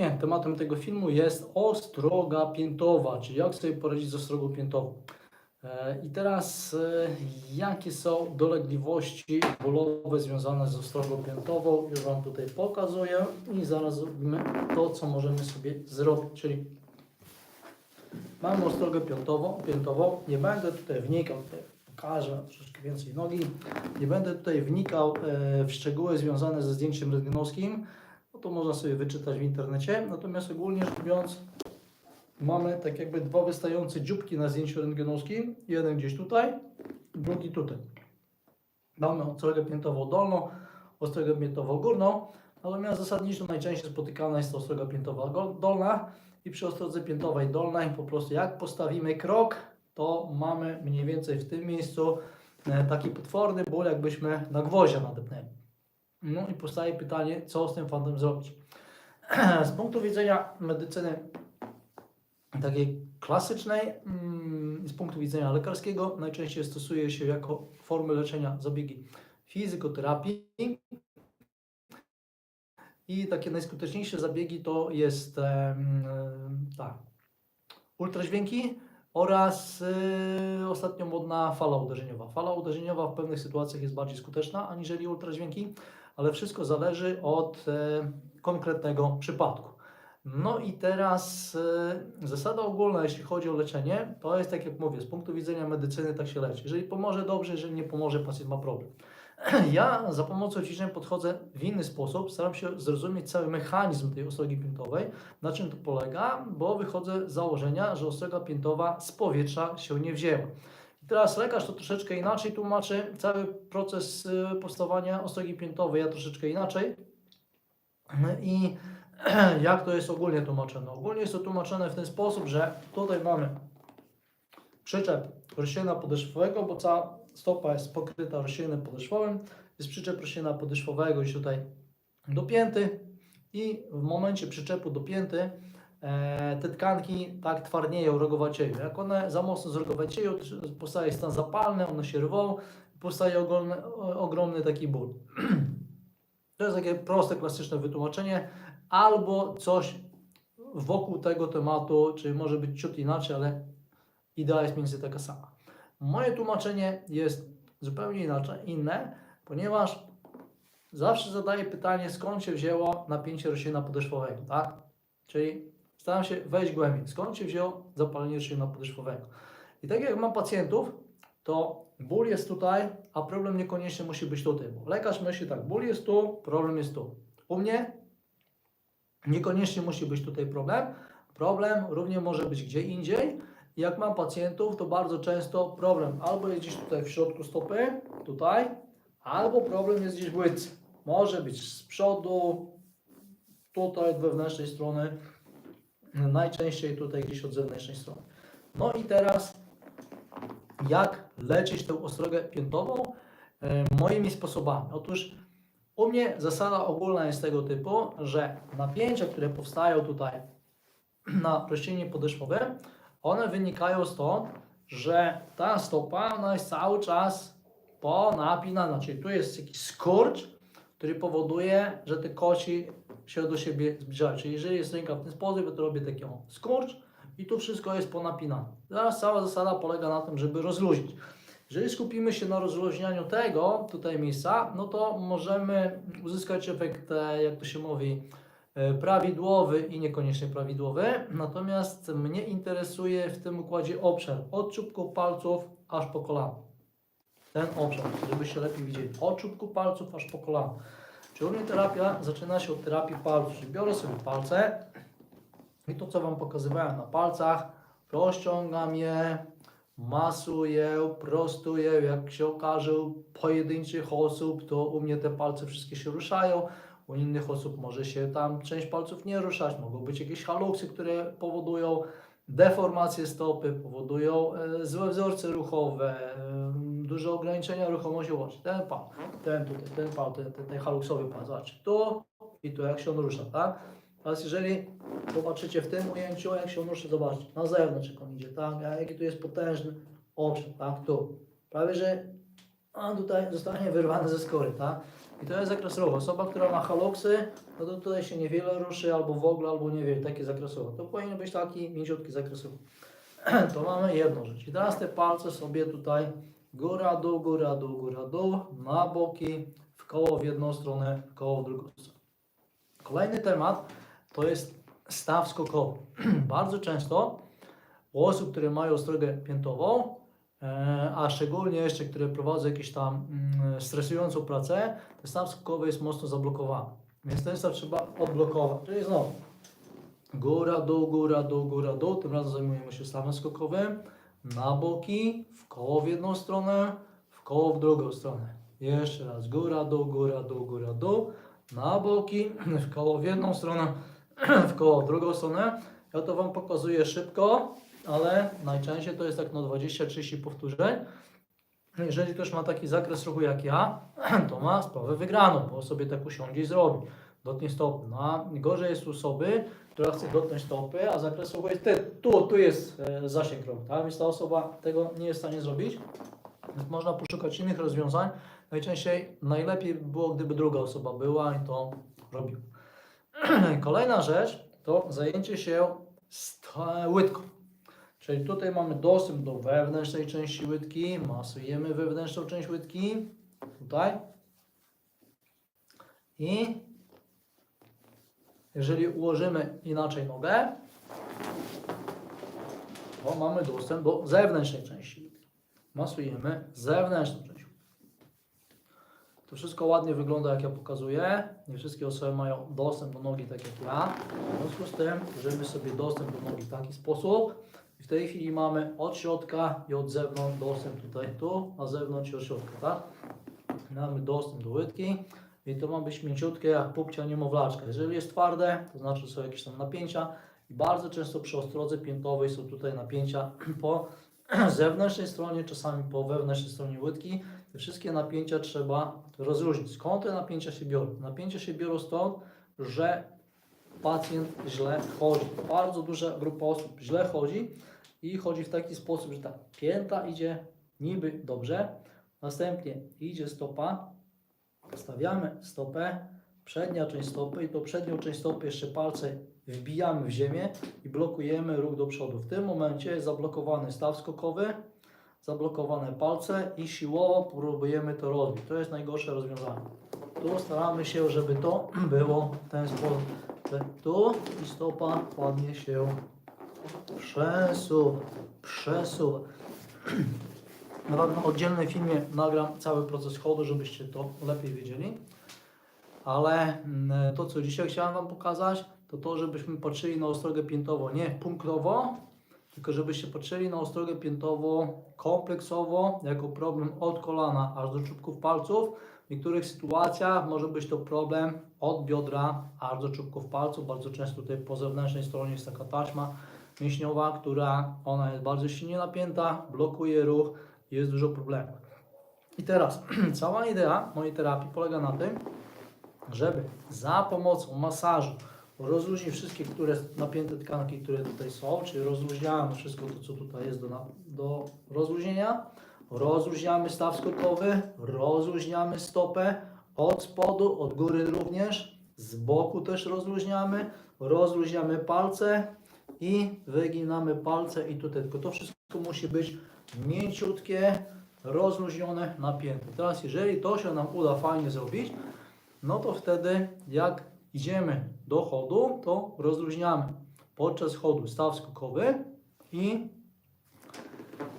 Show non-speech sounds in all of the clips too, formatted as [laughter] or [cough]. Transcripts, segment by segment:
filmie, tematem tego filmu jest ostroga piętowa, czyli jak sobie poradzić z ostrogą piętową. E, I teraz e, jakie są dolegliwości bólowe związane z ostrogą piętową? Już Wam tutaj pokazuję i zaraz zrobimy to, co możemy sobie zrobić, czyli mamy ostrogę piętową, piętową. nie będę tutaj wnikał, tutaj pokażę troszeczkę więcej nogi, nie będę tutaj wnikał e, w szczegóły związane ze zdjęciem rentgenowskim, no to można sobie wyczytać w internecie, natomiast ogólnie rzecz biorąc mamy tak jakby dwa wystające dzióbki na zdjęciu rentgenowskim, jeden gdzieś tutaj, drugi tutaj. Mamy ostrogę piętową dolną, ostrogę piętową górną, natomiast zasadniczo najczęściej spotykana jest to ostroga piętowa dolna i przy ostrodze piętowej dolnej po prostu jak postawimy krok, to mamy mniej więcej w tym miejscu e, taki potworny ból, jakbyśmy na gwoździa nadepnęli. No i powstaje pytanie, co z tym fantem zrobić. [clears throat] Z punktu widzenia medycyny takiej klasycznej, mm, z punktu widzenia lekarskiego, najczęściej stosuje się jako formy leczenia zabiegi fizykoterapii. I takie najskuteczniejsze zabiegi to jest tak, ultraźwięki oraz y, ostatnio modna fala uderzeniowa. Fala uderzeniowa w pewnych sytuacjach jest bardziej skuteczna aniżeli ultraźwięki, ale wszystko zależy od e, konkretnego przypadku. No i teraz e, zasada ogólna, jeśli chodzi o leczenie, to jest tak jak mówię, z punktu widzenia medycyny tak się leczy. Jeżeli pomoże dobrze, jeżeli nie pomoże, pacjent ma problem. [clears throat] Ja za pomocą ćwiczeń podchodzę w inny sposób, staram się zrozumieć cały mechanizm tej ostrogi piętowej, na czym to polega, bo wychodzę z założenia, że ostroga piętowa z powietrza się nie wzięła. Teraz lekarz to troszeczkę inaczej tłumaczy, cały proces y, powstawania ostrogi piętowej ja troszeczkę inaczej. I [clears throat] jak to jest ogólnie tłumaczone? Ogólnie jest to tłumaczone w ten sposób, że tutaj mamy przyczep rozsiana podeszwowego, bo cała stopa jest pokryta rozsianem podeszwowym, jest przyczep rozsiana podeszwowego już tutaj dopięty i w momencie przyczepu dopięty te tkanki tak twardnieją, rogowacieją. Jak one za mocno zrogowacieją, powstaje stan zapalny, one się rwą, powstaje ogromny, ogromny taki ból. [clears throat] To jest takie proste, klasyczne wytłumaczenie, albo coś wokół tego tematu, czyli może być ciut inaczej, ale idea jest mniej więcej taka sama. Moje tłumaczenie jest zupełnie inaczej, inne, ponieważ zawsze zadaję pytanie, skąd się wzięło napięcie rozsiana podeszwowego, tak? Czyli staram się wejść głębiej, skąd się wzięło zapalenie rozsiana podeszwowego. I tak jak mam pacjentów, to ból jest tutaj, a problem niekoniecznie musi być tutaj. Bo lekarz myśli tak, ból jest tu, problem jest tu. U mnie niekoniecznie musi być tutaj problem. Problem równie może być gdzie indziej. Jak mam pacjentów, to bardzo często problem albo jest gdzieś tutaj w środku stopy, tutaj, albo problem jest gdzieś w łydce. Może być z przodu, tutaj od wewnętrznej strony, najczęściej tutaj gdzieś od zewnętrznej strony. No i teraz jak leczyć tę ostrogę piętową? E, Moimi sposobami. Otóż u mnie zasada ogólna jest tego typu, że napięcia, które powstają tutaj [clears throat] na rozcięcie podeszwowe, one wynikają stąd, że ta stopa ona jest cały czas ponapinana, czyli tu jest jakiś skurcz, który powoduje, że te kości się do siebie zbliżają. Czyli jeżeli jest ręka w ten sposób, to robię taki skurcz i tu wszystko jest ponapinane. Teraz cała zasada polega na tym, żeby rozluźnić. Jeżeli skupimy się na rozluźnianiu tego tutaj miejsca, no to możemy uzyskać efekt, e, jak to się mówi, e, prawidłowy i niekoniecznie prawidłowy. Natomiast mnie interesuje w tym układzie obszar od czubków palców aż po kolano. Ten obszar, żebyście lepiej widzieli. Od czubku palców aż po kolano. Czyli u mnie terapia zaczyna się od terapii palców. Czyli biorę sobie palce i to, co Wam pokazywałem na palcach, rozciągam je, masuję, prostuję. Jak się okaże u pojedynczych osób, to u mnie te palce wszystkie się ruszają. U innych osób może się tam część palców nie ruszać. Mogą być jakieś haluksy, które powodują deformację stopy, powodują e, złe wzorce ruchowe, duże ograniczenia ruchomości łącznej. Ten pan, ten tutaj, ten pan, ten, ten, ten haluksowy pan, zobaczcie, tu i tu jak się on rusza, tak? Teraz jeżeli popatrzycie w tym ujęciu, jak się on rusza, zobaczcie, na zewnątrz jak on idzie, tak? A Jaki tu jest potężny obszar, tak? Tu. Prawie, że on tutaj zostanie wyrwany ze skóry, tak? I to jest zakres ruchu. Osoba, która ma haloksy, no to tutaj się niewiele ruszy, albo w ogóle, albo nie wiem, taki zakres ruchu. To powinien być taki mięciutki zakres ruchu. [clears throat] To mamy jedną rzecz. I teraz te palce sobie tutaj góra, dół, góra, dół, góra, dół, na boki, w koło w jedną stronę, w koło w drugą stronę. Kolejny temat to jest staw skokowy. [clears throat] Bardzo często u osób, które mają ostrogę piętową, e, a szczególnie jeszcze, które prowadzą jakieś tam mm, stresującą pracę, ten staw skokowy jest mocno zablokowany. Więc ten staw trzeba odblokować. Czyli znowu góra, dół, góra, dół, góra, dół. Tym razem zajmujemy się stawem skokowym. Na boki, w koło w jedną stronę, w koło w drugą stronę. Jeszcze raz góra, dół, góra, dół, góra, dół. Na boki, w koło w jedną stronę, [clears throat] w koło w drugą stronę. Ja to Wam pokazuję szybko, ale najczęściej to jest tak no 20-30 powtórzeń. Jeżeli ktoś ma taki zakres ruchu jak ja, [clears throat] to ma sprawę wygraną, bo sobie tak usiądzie i zrobi. Dotknie stopy. No a gorzej jest u osoby, która chce dotknąć stopy, a zakres ruchu jest te, tu, tu jest e, zasięg ruchu, tak? Więc ta osoba tego nie jest w stanie zrobić. Więc można poszukać innych rozwiązań. Najczęściej najlepiej by było, gdyby druga osoba była i to robiła. [clears throat] Kolejna rzecz to zajęcie się łydką. Czyli tutaj mamy dostęp do wewnętrznej części łydki, masujemy wewnętrzną część łydki, tutaj. I jeżeli ułożymy inaczej nogę, to mamy dostęp do zewnętrznej części. Masujemy zewnętrzną część. To wszystko ładnie wygląda jak ja pokazuję. Nie wszystkie osoby mają dostęp do nogi tak jak ja. W związku z tym, żeby sobie dostęp do nogi w taki sposób, w tej chwili mamy od środka i od zewnątrz dostęp tutaj tu, a zewnątrz i od środka, tak? Mamy dostęp do łydki i to ma być mięciutkie jak pupcia niemowlaczka. Jeżeli jest twarde, to znaczy są jakieś tam napięcia i bardzo często przy ostrodze piętowej są tutaj napięcia [clears throat] po [clears throat] zewnętrznej stronie, czasami po wewnętrznej stronie łydki. Te wszystkie napięcia trzeba rozróżnić. Skąd te napięcia się biorą? Napięcia się biorą stąd, że pacjent źle chodzi. Bardzo duża grupa osób źle chodzi i chodzi w taki sposób, że ta pięta idzie niby dobrze, następnie idzie stopa, stawiamy stopę, przednia część stopy i to przednią część stopy jeszcze palce wbijamy w ziemię i blokujemy ruch do przodu. W tym momencie jest zablokowany staw skokowy, zablokowane palce i siłowo próbujemy to rozbić. To jest najgorsze rozwiązanie. Tu staramy się, żeby to [clears throat] było w ten sposób, tu i stopa ładnie się przesuwa, przesuwa. [clears throat] Na pewno oddzielnym filmie nagram cały proces chodu, żebyście to lepiej wiedzieli. Ale mm, to, co dzisiaj chciałem Wam pokazać, to to, żebyśmy patrzyli na ostrogę piętową nie punktowo, tylko żebyście patrzyli na ostrogę piętową kompleksowo, jako problem od kolana aż do czubków palców. W niektórych sytuacjach może być to problem od biodra aż do czubków palców. Bardzo często tutaj po zewnętrznej stronie jest taka taśma mięśniowa, która ona jest bardzo silnie napięta, blokuje ruch, jest dużo problemów. I teraz [clears throat] cała idea mojej terapii polega na tym, żeby za pomocą masażu rozluźnić wszystkie które napięte tkanki, które tutaj są, czyli rozluźniamy wszystko to, co tutaj jest do, do rozluźnienia, rozluźniamy staw skokowy, rozluźniamy stopę od spodu, od góry również, z boku też rozluźniamy, rozluźniamy palce i wyginamy palce i tutaj, tylko to wszystko musi być mięciutkie, rozluźnione, napięte. Teraz jeżeli to się nam uda fajnie zrobić, no to wtedy jak idziemy do chodu, to rozluźniamy podczas chodu staw skokowy i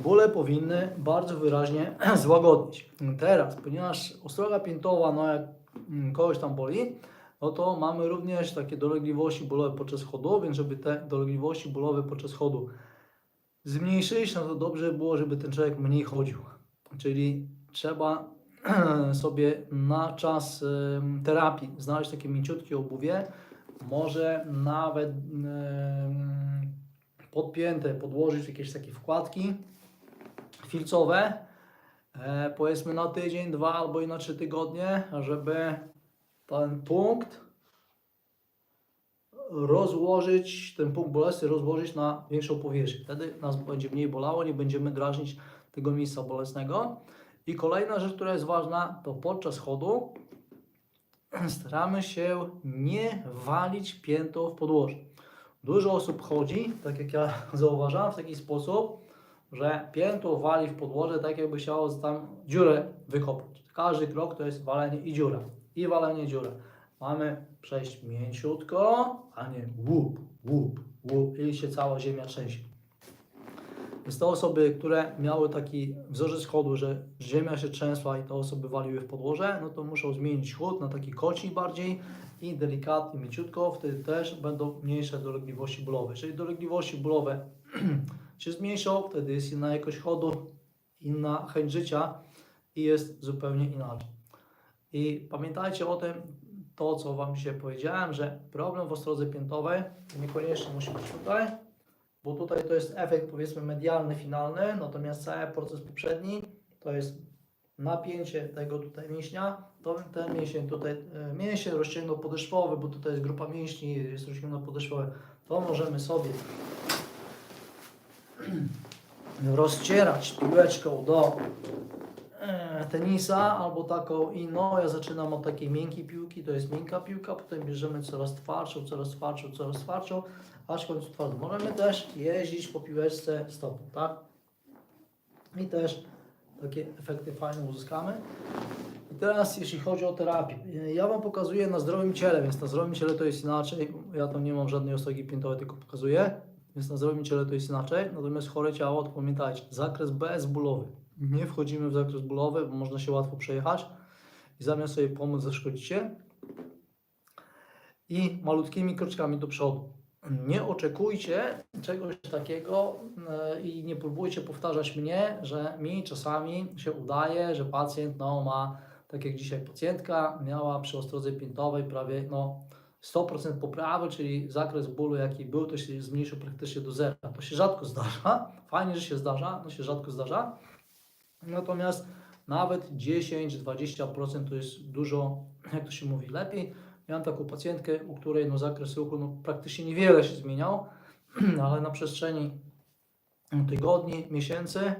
bóle powinny bardzo wyraźnie [clears throat] złagodzić. Teraz, ponieważ ostroga piętowa, no jak mm, kogoś tam boli, no to mamy również takie dolegliwości bólowe podczas chodu, więc żeby te dolegliwości bólowe podczas chodu zmniejszyć, no to dobrze by było, żeby ten człowiek mniej chodził. Czyli trzeba [clears throat] sobie na czas terapii znaleźć takie mięciutkie obuwie, może nawet podpięte, podłożyć jakieś takie wkładki filcowe, e, powiedzmy na tydzień, dwa albo i na trzy tygodnie, żeby ten punkt rozłożyć, ten punkt bolesny rozłożyć na większą powierzchnię. Wtedy nas będzie mniej bolało, nie będziemy drażnić tego miejsca bolesnego. I kolejna rzecz, która jest ważna, to podczas chodu [clears throat] staramy się nie walić piętą w podłoże. Dużo osób chodzi, tak jak ja [laughs] zauważam, w taki sposób, że piętą wali w podłoże, tak jakby chciało tam dziurę wykopać. Każdy krok to jest walenie i dziura. I walenie dziura. Mamy przejść mięciutko, a nie łup, łup, łup i się cała ziemia trzęsie. Więc te osoby, które miały taki wzorzec chodu, że ziemia się trzęsła i te osoby waliły w podłoże, no to muszą zmienić chód na taki kocik bardziej i delikatnie, mięciutko, wtedy też będą mniejsze dolegliwości bólowe. Jeżeli dolegliwości bólowe [clears throat] się zmniejszą, wtedy jest inna jakość chodu, inna chęć życia i jest zupełnie inaczej. I pamiętajcie o tym, to co Wam dzisiaj powiedziałem, że problem w ostrodze piętowej niekoniecznie musi być tutaj, bo tutaj to jest efekt powiedzmy medialny, finalny, natomiast cały proces poprzedni to jest napięcie tego tutaj mięśnia, to ten mięsień tutaj, e, mięsień rozcięgno-podeszwowy, bo tutaj jest grupa mięśni, jest rozcięgno-podeszwowe, to możemy sobie [clears throat] rozcierać piłeczką do tenisa albo taką inną. Ja zaczynam od takiej miękkiej piłki, to jest miękka piłka, potem bierzemy coraz twardszą, coraz twardszą, coraz twardszą, aż w końcu twardą. Możemy też jeździć po piłeczce stopą, tak? I też takie efekty fajne uzyskamy. I teraz jeśli chodzi o terapię, ja Wam pokazuję na zdrowym ciele, więc na zdrowym ciele to jest inaczej. Ja tam nie mam żadnej ostrogi piętowej, tylko pokazuję. Więc na zdrowym ciele to jest inaczej. Natomiast chore ciało, to pamiętajcie, zakres bezbólowy. Nie wchodzimy w zakres bólowy, bo można się łatwo przejechać i zamiast sobie pomóc zaszkodzicie. I malutkimi kroczkami do przodu. Nie oczekujcie czegoś takiego e, i nie próbujcie powtarzać mnie, że mi czasami się udaje, że pacjent no, ma, tak jak dzisiaj pacjentka, miała przy ostrodze piętowej prawie no, 100% poprawy, czyli zakres bólu jaki był, to się zmniejszył praktycznie do zera. To się rzadko zdarza. Fajnie, że się zdarza, no się rzadko zdarza. Natomiast nawet 10-20% to jest dużo, jak to się mówi, lepiej. Miałem taką pacjentkę, u której no, zakres ruchu no, praktycznie niewiele się zmieniał, [clears throat] ale na przestrzeni tygodni, miesięcy,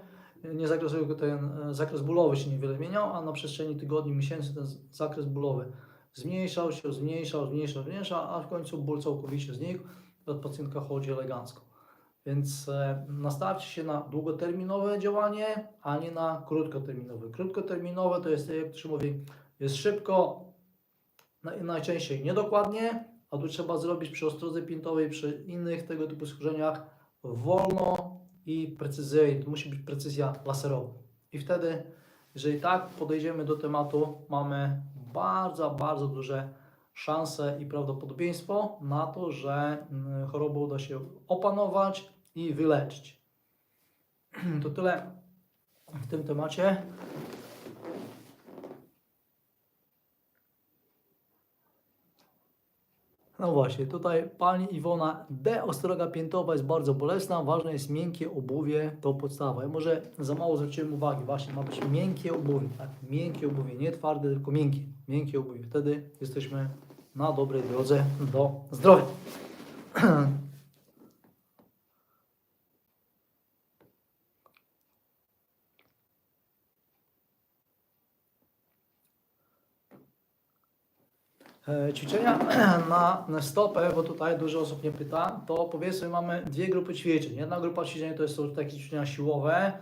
nie zakres ten e, zakres bólowy się niewiele zmieniał, a na przestrzeni tygodni, miesięcy ten zakres bólowy zmniejszał się, zmniejszał, zmniejszał, zmniejszał, a w końcu ból całkowicie znikł, to pacjentka chodzi elegancko. Więc e, nastawcie się na długoterminowe działanie, a nie na krótkoterminowe. Krótkoterminowe to jest, jak to się mówi, jest szybko, naj- najczęściej niedokładnie, a tu trzeba zrobić przy ostrodze piętowej, przy innych tego typu schorzeniach wolno i precyzyjnie. To musi być precyzja laserowa. I wtedy, jeżeli tak podejdziemy do tematu, mamy bardzo, bardzo duże szanse i prawdopodobieństwo na to, że mm, chorobę uda się opanować i wyleczyć. [clears throat] To tyle w tym temacie. No właśnie, tutaj pani Iwona D. Ostroga piętowa jest bardzo bolesna. Ważne jest miękkie obuwie, to podstawa. Ja może za mało zwróciłem uwagi. Właśnie ma być miękkie obuwie. Tak? Miękkie obuwie, nie twarde, tylko miękkie. Miękkie obuwie. Wtedy jesteśmy na dobrej drodze do zdrowia. [clears throat] Ćwiczenia [clears throat] na, na stopę, bo tutaj dużo osób mnie pyta, to powiedzmy mamy dwie grupy ćwiczeń. Jedna grupa ćwiczeń to są takie ćwiczenia siłowe,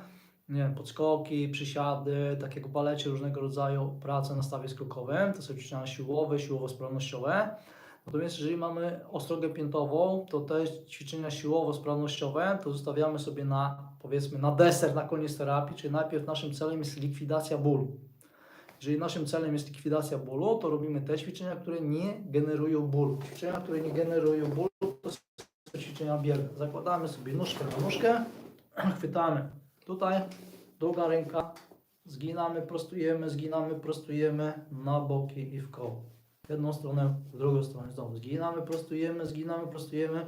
nie wiem, podskoki, przysiady, takiego balecie różnego rodzaju prace na stawie skokowym. To są ćwiczenia siłowe, siłowo-sprawnościowe. Natomiast jeżeli mamy ostrogę piętową, to te ćwiczenia siłowo-sprawnościowe to zostawiamy sobie na, powiedzmy, na deser, na koniec terapii, czyli najpierw naszym celem jest likwidacja bólu. Jeżeli naszym celem jest likwidacja bólu, to robimy te ćwiczenia, które nie generują bólu. Ćwiczenia, które nie generują bólu, to są ćwiczenia bierne. Zakładamy sobie nóżkę na nóżkę, [clears throat] chwytamy tutaj, druga ręka, zginamy, prostujemy, zginamy, prostujemy na boki i w koło. Jedną stronę, w drugą stronę znowu. Zginamy, prostujemy, zginamy, prostujemy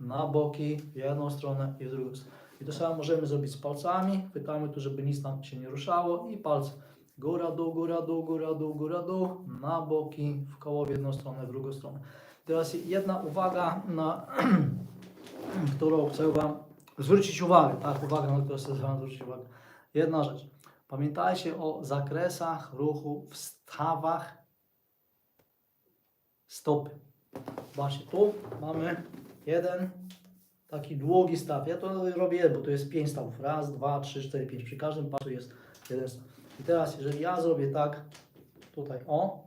na boki, w jedną stronę i w drugą stronę. I to samo możemy zrobić z palcami. Chwytamy tu, żeby nic nam się nie ruszało i palce. Góra, dół, góra, dół, góra, dół, góra, dół, na boki, w koło w jedną stronę, w drugą stronę. Teraz jedna uwaga, na [clears throat] którą chcę Wam zwrócić uwagę, tak, uwaga, na którą chcę Wam zwrócić uwagę. Jedna rzecz. Pamiętajcie o zakresach ruchu w stawach stopy. Właśnie tu mamy jeden taki długi staw. Ja to robię, bo to jest 5 stawów. Raz, dwa, trzy, cztery, pięć. Przy każdym pasu jest jeden staw. I teraz, jeżeli ja zrobię tak, tutaj o,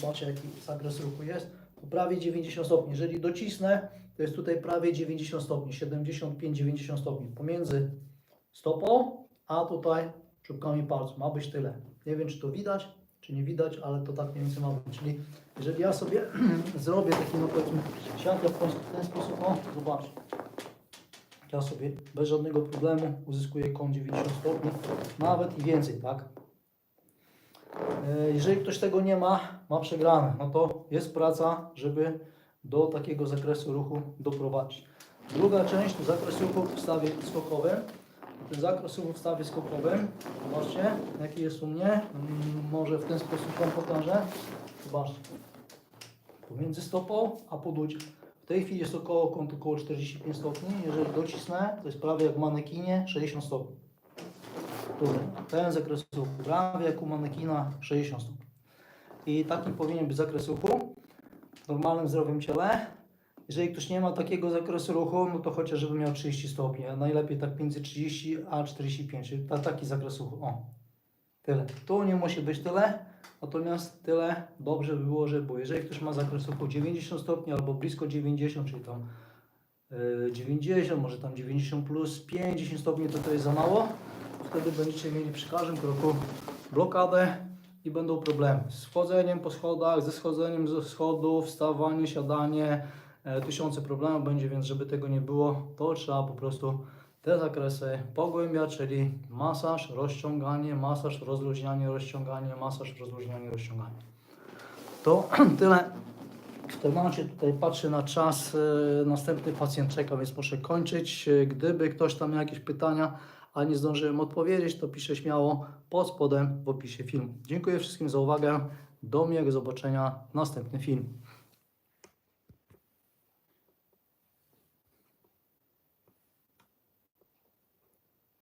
zobaczcie jaki zakres ruchu jest, to prawie 90 stopni. Jeżeli docisnę, to jest tutaj prawie 90 stopni, 75-90 stopni. Pomiędzy stopą, a tutaj czubkami palców. Ma być tyle. Nie wiem, czy to widać, czy nie widać, ale to tak mniej więcej ma być. Czyli jeżeli ja sobie [clears throat] zrobię taki, no powiedzmy, siatkę w ten- sposób, o, zobacz. Ja sobie bez żadnego problemu uzyskuję kąt 90 stopni, nawet i więcej, tak? E, Jeżeli ktoś tego nie ma, ma przegrane, no to jest praca, żeby do takiego zakresu ruchu doprowadzić. Druga część to zakres ruchu w stawie skokowym. Ten zakres ruchu w stawie skokowym, zobaczcie, jaki jest u mnie. Mm, Może w ten sposób Wam pokażę. Zobaczcie. Pomiędzy stopą a poduciem. Tej chwili jest około około 45 stopni. Jeżeli docisnę, to jest prawie jak w manekinie 60 stopni. Ten zakres ruchu prawie jak u manekina 60 stopni. I taki powinien być zakres ruchu w normalnym, zdrowym ciele. Jeżeli ktoś nie ma takiego zakresu ruchu, no to chociaż żeby miał 30 stopni, a najlepiej tak między 30 a 45, czyli ta, taki zakres ruchu. O, tyle. Tu nie musi być tyle, natomiast tyle dobrze by było, żeby było. Jeżeli ktoś ma zakres ruchu 90 stopni albo blisko 90, czyli tam y, 90, może tam 90 plus 5, 10 stopni, to to jest za mało. Wtedy będziecie mieli przy każdym kroku blokadę i będą problemy z wchodzeniem po schodach, ze schodzeniem ze schodów, wstawanie, siadanie, e, tysiące problemów będzie, więc żeby tego nie było, to trzeba po prostu te zakresy pogłębiać, czyli masaż, rozciąganie, masaż, rozluźnianie, rozciąganie, masaż, rozluźnianie, rozciąganie. To [clears throat] tyle. W temacie tutaj patrzę na czas, e, następny pacjent czeka, więc muszę kończyć. Gdyby ktoś tam miał jakieś pytania, a nie zdążyłem odpowiedzieć, to piszę śmiało pod spodem w opisie filmu. Dziękuję wszystkim za uwagę. Do miłego zobaczenia w następnym filmie.